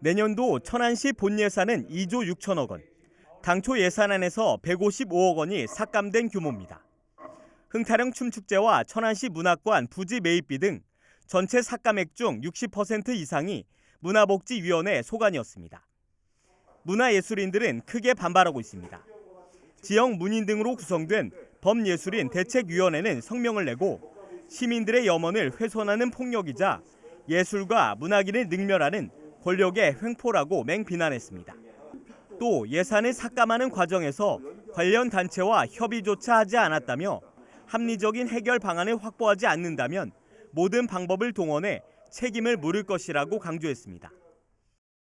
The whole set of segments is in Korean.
내년도 천안시 본 예산은 2조 6천억 원. 당초 예산안에서 155억 원이 삭감된 규모입니다. 흥타령 춤축제와 천안시 문학관 부지 매입비 등 전체 삭감액 중 60% 이상이 문화복지위원회 소관이었습니다. 문화예술인들은 크게 반발하고 있습니다. 지역 문인 등으로 구성된 범예술인 대책위원회는 성명을 내고 시민들의 염원을 훼손하는 폭력이자 예술과 문학인을 능멸하는 권력의 횡포라고 맹비난했습니다. 또 예산을 삭감하는 과정에서 관련 단체와 협의조차 하지 않았다며 합리적인 해결 방안을 확보하지 않는다면 모든 방법을 동원해 책임을 물을 것이라고 강조했습니다.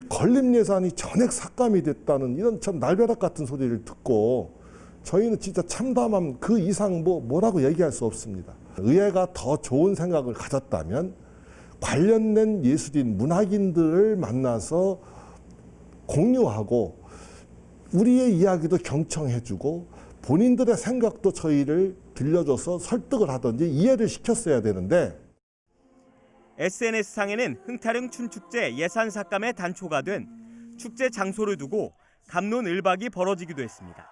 건립 예산이 전액 삭감이 됐다는 이런 참 날벼락 같은 소리를 듣고 저희는 진짜 참담함 그 이상 뭐 뭐라고 얘기할 수 없습니다. 의회가 더 좋은 생각을 가졌다면 관련된 예술인 문학인들을 만나서 공유하고 우리의 이야기도 경청해주고 본인들의 생각도 저희를 들려줘서 설득을 하든지 이해를 시켰어야 되는데 SNS상에는 흥타령 춘축제 예산 삭감에 단초가 된 축제 장소를 두고 감론을박이 벌어지기도 했습니다.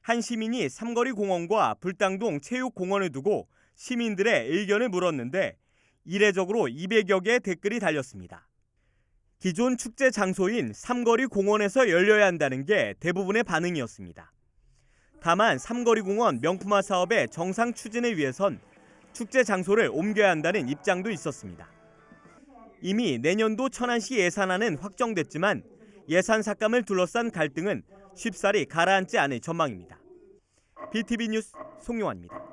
한 시민이 삼거리 공원과 불당동 체육공원을 두고 시민들의 의견을 물었는데 이례적으로 200여 개의 댓글이 달렸습니다. 기존 축제 장소인 삼거리 공원에서 열려야 한다는 게 대부분의 반응이었습니다. 다만 삼거리 공원 명품화 사업의 정상 추진을 위해선 축제 장소를 옮겨야 한다는 입장도 있었습니다. 이미 내년도 천안시 예산안은 확정됐지만 예산 삭감을 둘러싼 갈등은 쉽사리 가라앉지 않을 전망입니다. BTV 뉴스 송용환입니다.